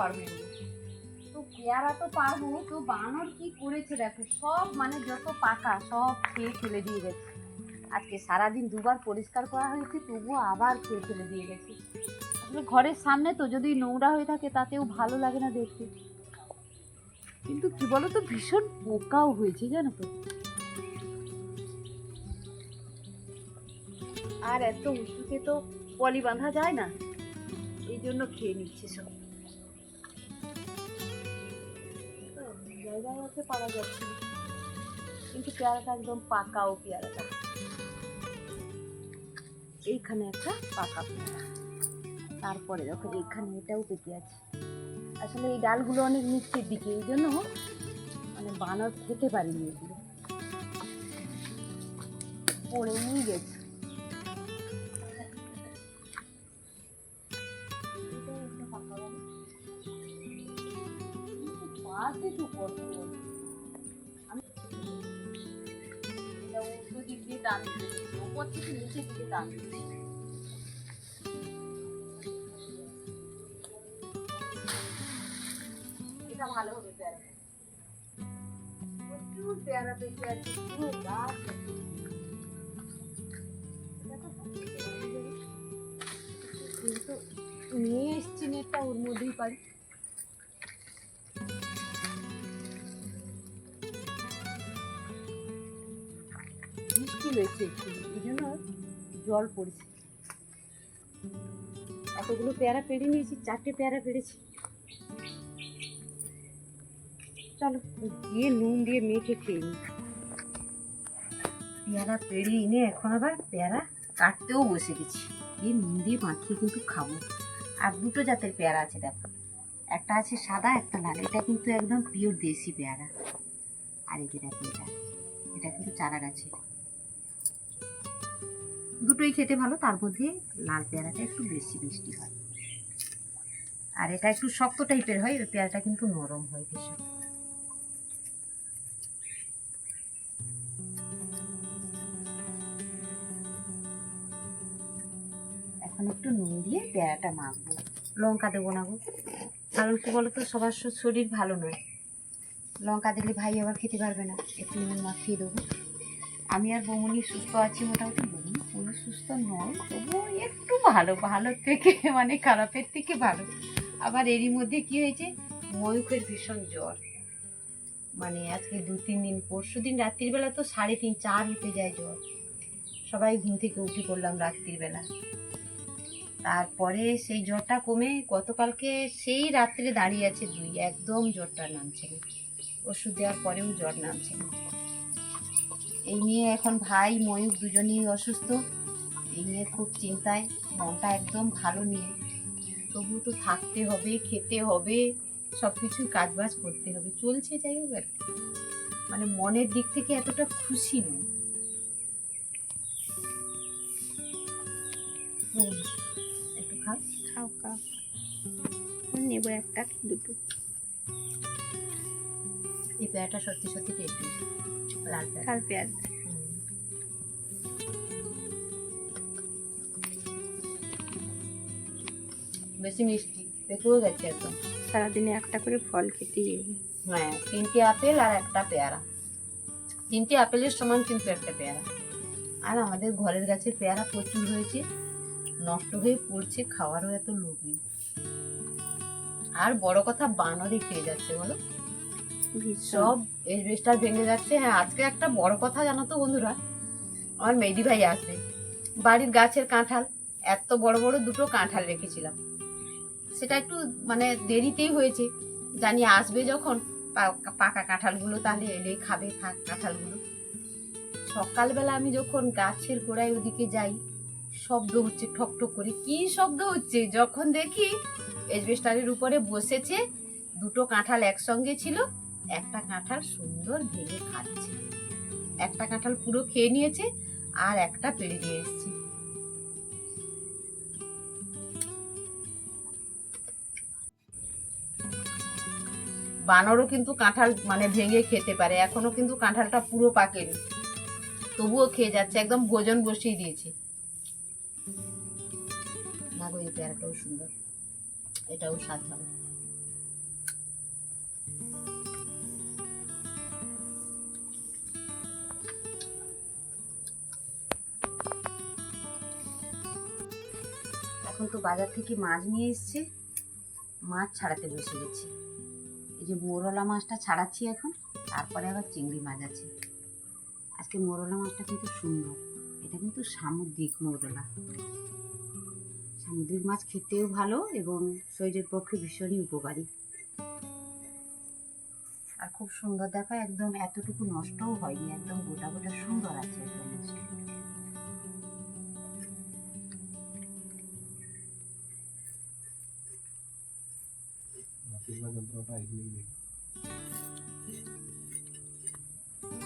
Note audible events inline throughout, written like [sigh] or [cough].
পারব বলে। তো পেয়ারা তো পারব, তো বানর কি করেছে দেখো, সব মানে যত পাকা, সব খেয়ে ফেলে দিয়ে গেছে। আজকে সারাদিন দুবার পরিষ্কার করা হয়েছে, তবুও আবার খেয়ে ফেলে দিয়ে গেছে। আসলে ঘরের সামনে তো যদি নোংরা হয়ে থাকে, তাতেও ভালো লাগে না দেখতে। কিন্তু কি বলো তো ভীষণ পোকাও হয়েছে, জানো তো। আর এত উঁচুতে তো পলি বাঁধা যায় না, এই জন্য খেয়ে নিচ্ছে সব। জায়গায় আছে যাচ্ছে। কিন্তু পেয়ারাটা একদম পাকাও পেয়ারাটা। এইখানে একটা পাকা পেয়ারা। তারপরে দেখো, এইখানে এটাও পেকে আছে। আসলে এই ডালগুলো অনেক নিচের দিকে, এই জন্য মানে বানর খেতে পারেনি এগুলো। পড়ে নিয়ে গেছে। পাশে কি করব। আমি উল্টো দিক দিয়ে টান দিচ্ছি ওপর থেকে নিচের দিকে টান এটা ভালো হবে প্রচুর পেয়ারা পেকে আছে পুরো কিন্তু নিয়ে এসছি নেটটা, ওর মধ্যেই পারি। জল পড়েছে। এতগুলো পেয়ারা পেড়ে নিয়েছি, চারটে পেয়ারা চলো নুন দিয়ে মেখে খেয়ে নিই পেয়ারা এনে এখন আবার পেয়ারা কাটতেও বসে গেছি। দিয়ে নুন দিয়ে মাখিয়ে কিন্তু খাব। আর দুটো জাতের পেয়ারা আছে, দেখো। একটা আছে সাদা, একটা লাল। এটা কিন্তু একদম পিওর দেশি পেয়ারা। আর এই যে দেখো এটা এটা কিন্তু চারা গাছে দুটোই খেতে ভালো, তার মধ্যে লাল পেয়ারাটা একটু বেশি মিষ্টি হয়। আর এটা একটু শক্ত টাইপের হয় ওই পেয়ারাটা কিন্তু নরম হয় ভীষণ এখন একটু নুন দিয়ে পেয়ারাটা মাখবো। লঙ্কা দেবো না গো। কারণ কি বলতো, সবার শরীর ভালো নয়। লঙ্কা দিলে ভাই আবার খেতে পারবে না। একটু নুন মাখিয়ে দেবো। আমি আর বৌমনি সুস্থ আছি মোটামুটি। বৌমনি পুরো সুস্থ নয়, তবুও একটু ভালো ভালোর থেকে মানে খারাপের থেকে ভালো। আবার এরই মধ্যে কি হয়েছে? ময়ূখের ভীষণ জ্বর। মানে আজকে দু, তিন দিন, পরশু দিন রাত্রিবেলা তো সাড়ে তিন, চার হতে যায় জ্বর। সবাই ঘুম থেকে উঠে পড়লাম রাত্রিবেলা। তারপরে সেই জ্বরটা কমে গতকালকে সেই রাত্রে দাঁড়িয়ে আছে দুই, একদম জ্বরটা নামছে ওষুধ দেওয়ার পরেও জ্বর নামছে এই নিয়ে এখন ভাই ময়ূর দুজনেই অসুস্থ। এই নিয়ে খুব চিন্তায় মনটা একদম ভালো নিয়ে তবু তো থাকতে হবে খেতে হবে সব কিছুই কাজবাজ করতে হবে। চলছে যাই হোক আর মানে মনের দিক থেকে এতটা খুশি নই। হুম, একটু খা খাও খাও। নেব একটা দুটো। এই পেয়ারাটা সত্যি সত্যি টেস্টি। লাল পেয়ারা। বেশি মিষ্টি পেকেও গেছে একদম। সারাদিনে একটা করে ফল খেতেই হবে। হ্যাঁ তিনটে আপেল আর একটা পেয়ারা। তিনটে আপেলের সমান কিন্তু একটা পেয়ারা। আর আমাদের ঘরের গাছের পেয়ারা প্রচুর হয়েছে নষ্ট হয়ে পড়ছে খাওয়ারও এত লোক নেই। আর বড় কথা বানরই খেয়ে যাচ্ছে বলো? সব এসবেস্টার ভেঙে যাচ্ছে। হ্যাঁ আজকে একটা বড় কথা জানো তো বন্ধুরা আমার মেদি ভাই আসবে। বাড়ির গাছের কাঁঠাল এত বড় বড় দুটো কাঁঠাল রেখেছিলাম। সেটা একটু মানে দেরিতেই হয়েছে। জানি আসবে যখন পাকা কাঁঠালগুলো তাহলে এলেই খাবে থাক কাঁঠালগুলো। সকালবেলা আমি যখন গাছের গোড়ায় ওদিকে যাই, শব্দ হচ্ছে ঠক ঠক করে। কি শব্দ হচ্ছে? যখন দেখি এসবেস্টারের উপরে বসেছে দুটো কাঁঠাল একসঙ্গে ছিল, একটা কাঁঠাল সুন্দর ভেঙে খাচ্ছে। একটা কাঁঠাল পুরো খেয়ে নিয়েছে আর একটা পেড়ে দিয়ে এসেছি। বানরও কিন্তু কাঁঠাল মানে ভেঙে খেতে পারে। এখনও কিন্তু কাঁঠালটা পুরো পাকেনি। তবুও খেয়ে যাচ্ছে, একদম ভোজন বসিয়ে দিয়েছে। এই সুন্দর। এটাও স্বাদ এখন তো বাজার থেকে মাছ নিয়ে এসছে। মাছ ছাড়াতে বসে গেছি। এই যে মোরলা মাছটা ছাড়াচ্ছি এখন, তারপরে আবার চিংড়ি মাছ আছে। আজকে মোরলা মাছটা কিন্তু সুন্দর। এটা কিন্তু সামুদ্রিক মোরলা। সামুদ্রিক মাছ খেতেও ভালো এবং শরীরের পক্ষে ভীষণই উপকারী। আর খুব সুন্দর দেখো একদম এতটুকু নষ্টও হয়নি, একদম গোটা গোটা সুন্দর আছে একদম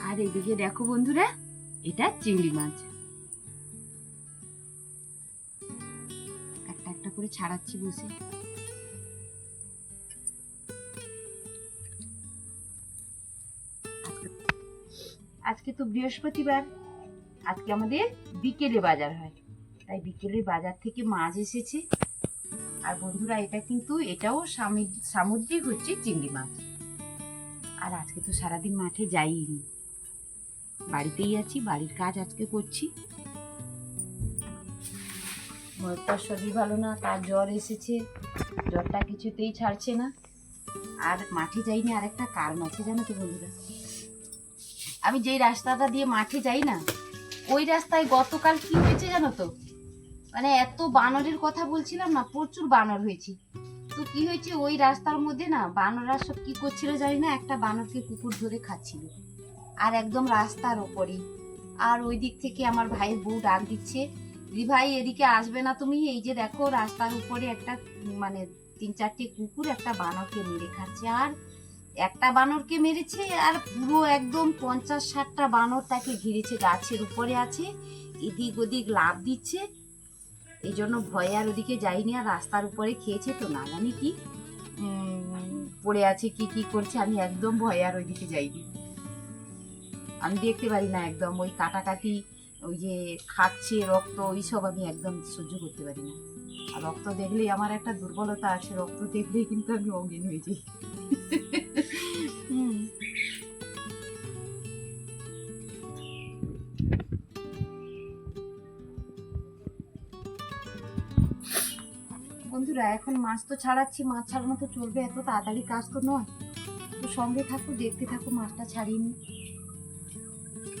আর এদিকে দেখো বন্ধুরা, এটা চিংড়ি মাছ। একটা একটা করে ছাড়াচ্ছি বসে। আজকে তো বৃহস্পতিবার, আজকে আমাদের বিকেলে বাজার হয়। তাই বিকেলে বাজার থেকে মাছ এসেছে। আর বন্ধুরা, এটা কিন্তু এটাও সামুদ- সামুদ্রিক হচ্ছে চিংড়ি মাছ। আর আজকে তো সারাদিন মাঠে যাইনি। বাড়িতেই আছি, বাড়ির কাজ আজকে করছি। ময়ূরটার শরীর ভালো না, তার জ্বর এসেছে। জ্বরটা কিছুতেই ছাড়ছে না। আর মাঠে যাইনি আর একটা কারণ আছে জানো তো বন্ধুরা। আমি যেই রাস্তাটা দিয়ে মাঠে যাই না, ওই রাস্তায় গতকাল কি হয়েছে জানো তো? মানে এত বানরের কথা বলছিলাম না, প্রচুর বানর হয়েছে। তো কি হয়েছে, ওই রাস্তার মধ্যে না বানররা সব কি করছিল জানি না, একটা বানরকে কুকুর ধরে খাচ্ছিল। আর একদম রাস্তার ওপরে। আর ওই দিক থেকে আমার ভাইয়ের বউ ডাক দিচ্ছে ভাই, এদিকে আসবে না তুমি, এই যে দেখো রাস্তার উপরে একটা মানে তিন চারটে কুকুর একটা বানরকে মেরে খাচ্ছে। আর একটা বানরকে মেরেছে, আর পুরো একদম পঞ্চাশ ষাটটা বানর তাকে ঘিরেছে, গাছের উপরে আছে, এদিক ওদিক লাভ দিচ্ছে। এই জন্য ভয়ে আর ওদিকে যাইনি, আর রাস্তার উপরে খেয়েছে তো না, জানি কি পড়ে আছে কি কি করছে, আমি একদম ভয়ে আর ওইদিকে যাইনি। আমি দেখতে পারি না একদম, ওই কাটাকাটি, ওই যে খাচ্ছে রক্ত ওইসব আমি একদম সহ্য করতে পারি না। আর রক্ত দেখলেই আমার একটা দুর্বলতা আছে রক্ত দেখলেই কিন্তু আমি অজ্ঞান হয়ে যাই। [laughs] হুম। বন্ধুরা, এখন মাছ তো ছাড়াচ্ছি, মাছ ছাড়ানো তো চলবে, এত তাড়াতাড়ি কাজ তো নয়। তো সঙ্গে থাকো, দেখতে থাকো, মাছটা ছাড়িয়ে নি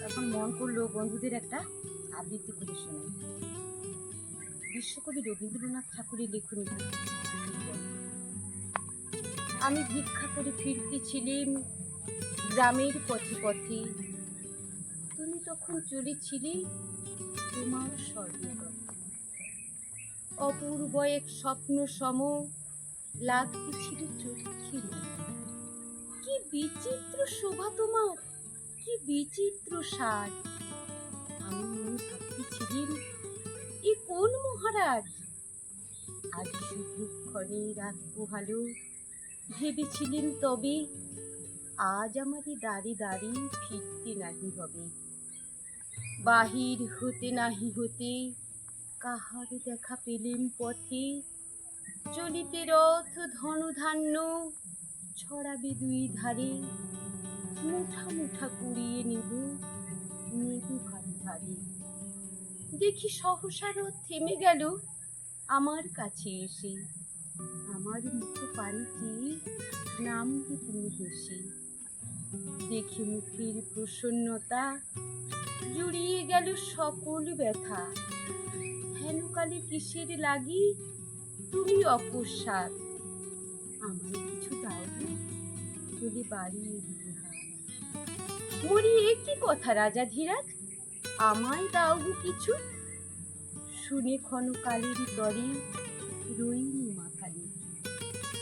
এখন মন করল বন্ধুদের একটা আবৃত্তি করে শোনাই। বিশ্বকবি রবীন্দ্রনাথ ঠাকুরের লেখনী। আমি ভিক্ষা করে ফিরতেছিলাম গ্রামের পথে পথে। তুমি তখন চলেছিলে তোমার স্বর্ণপথে অপূর্ব এক স্বপ্ন সম লাগতেছিল চোখে কি বিচিত্র শোভা তোমার, কি বিচিত্র সাজ আমি এ কোন মহারাজ? আজ রাত পোহালো, ভেবেছিলেন তবে আজ আমারই দাঁড়ি দাঁড়ি ফিরতে নাহি হবে। বাহির হতে নাহি হতে কাহার দেখা পেলেম পথে। চলিতে রথ ধনধান্য ছড়াবে দুই ধারে। মুঠা মুঠা কুড়িয়ে নেব নেব ভারী ভারী। দেখি সহসা রথ থেমে গেল আমার কাছে এসে। আমার মুখ পানিতে নামবে তুমি হেসে দেখি মুখের প্রসন্নতা। জুড়িয়ে গেল সকল ব্যথা। হেনকালে কিসের লাগি? তুমি অকস্মাৎ। আমার কিছু দাও দিতে হাত মরি এ কি কথা রাজা ধীরাজ? আমায় দাও কিছু। শুনে ক্ষণকালের তরে রইনি মাথা।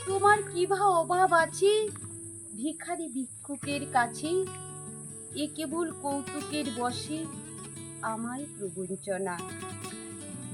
তোমার কিভা অভাব আছে? ভিখারি ভিক্ষুকের কাছে। এ কেবল কৌতুকের বসে আমায় প্রবঞ্চনা।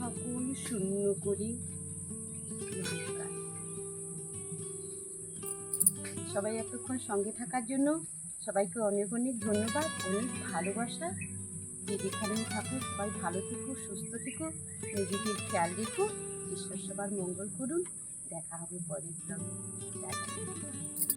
সকল শূন্য করে। সবাই এতক্ষণ সঙ্গে থাকার জন্য সবাইকে অনেক অনেক ধন্যবাদ, অনেক ভালোবাসা। যে যেখানেই থাকো, সবাই ভালো থেকো, সুস্থ থেকো নিজেদের খেয়াল রেখো, ঈশ্বর সবার মঙ্গল করুন। দেখা হবে পরের ব্লগে